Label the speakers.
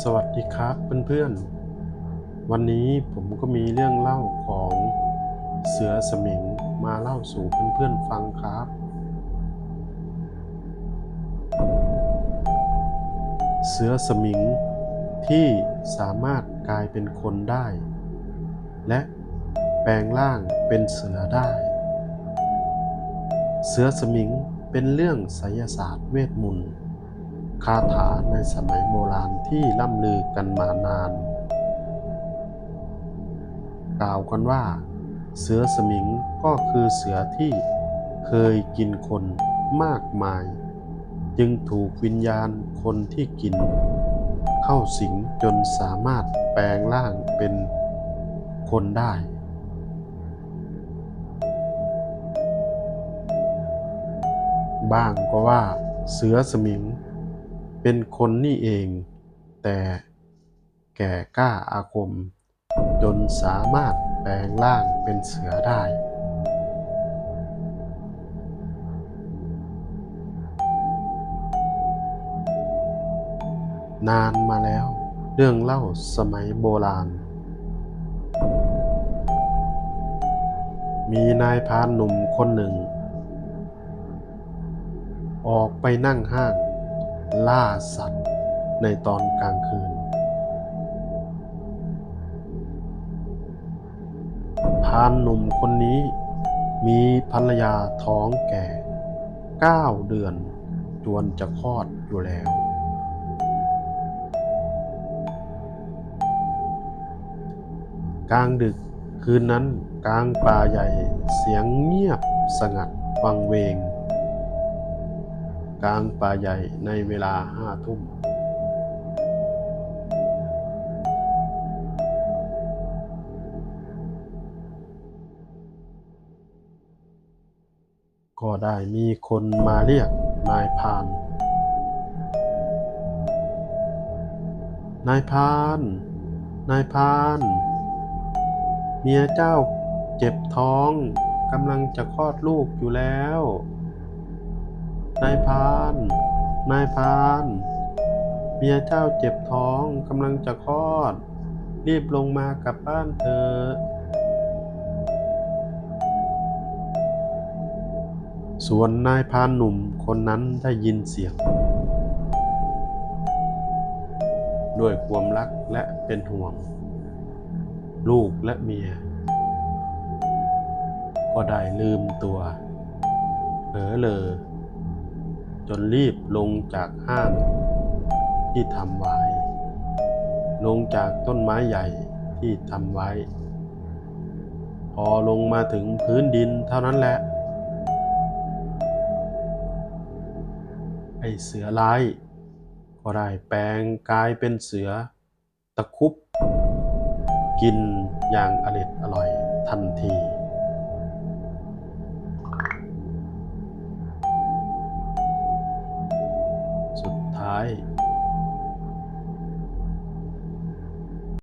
Speaker 1: สวัสดีครับเพื่อนๆ วันนี้ผมก็มีเรื่องเล่าของเสือสมิงมาเล่าสู่เพื่อนๆฟังครับ เสือสมิงที่สามารถกลายเป็นคนได้ และแปลงร่างเป็นเสือได้ เสือสมิงเป็นเรื่องไสยศาสตร์เวทมนต์ คาถาในสมัยโบราณที่ล่ำลือกันมานาน กล่าวกันว่า เสือสมิงก็คือเสือที่เคยกินคนมากมาย จึงถูกวิญญาณคนที่กิน เข้าสิงจนสามารถแปลงร่างเป็นคนได้บ้างก็ว่าเสือสมิง เป็นคนนี่เอง แต่แก่กล้าอาคม จนสามารถแปลงร่างเป็นเสือได้ นานมาแล้วเรื่องเล่าสมัยโบราณ มีนายพานหนุ่มคนหนึ่ง ออกไปนั่งห้าง ล่าสัตว์ในตอนกลางคืน พานหนุ่มคนนี้มีภรรยาท้องแก่เก้าเดือนจวนจะคลอดอยู่แล้ว กลางดึกคืนนั้นกลางป่าใหญ่เสียงเงียบสงัดวังเวง กลางป่าใหญ่ในเวลาห้าทุ่ม ก็ได้มีคนมาเรียกนายพาน นายพาน นายพาน เมียเจ้าเจ็บท้องกำลังจะคลอดลูกอยู่แล้ว นายพานนายพานเมียเจ้าเจ็บท้องกำลังจะคลอด รีบลงมากลับบ้านเถอะส่วนนายพานหนุ่มคนนั้นได้ยินเสียง ด้วยความรักและเป็นห่วง ลูกและเมีย ก็ได้ลืมตัวเผลอเลอ จนรีบลงจากห้างที่ทำไว้ ลงจากต้นไม้ใหญ่ที่ทำไว้ พอลงมาถึงพื้นดินเท่านั้นแหละ ไอเสือร้าย ก็ได้แปลงกายเป็นเสือตะคุบ กินอย่างอร็ดอร่อยทันที สุดท้าย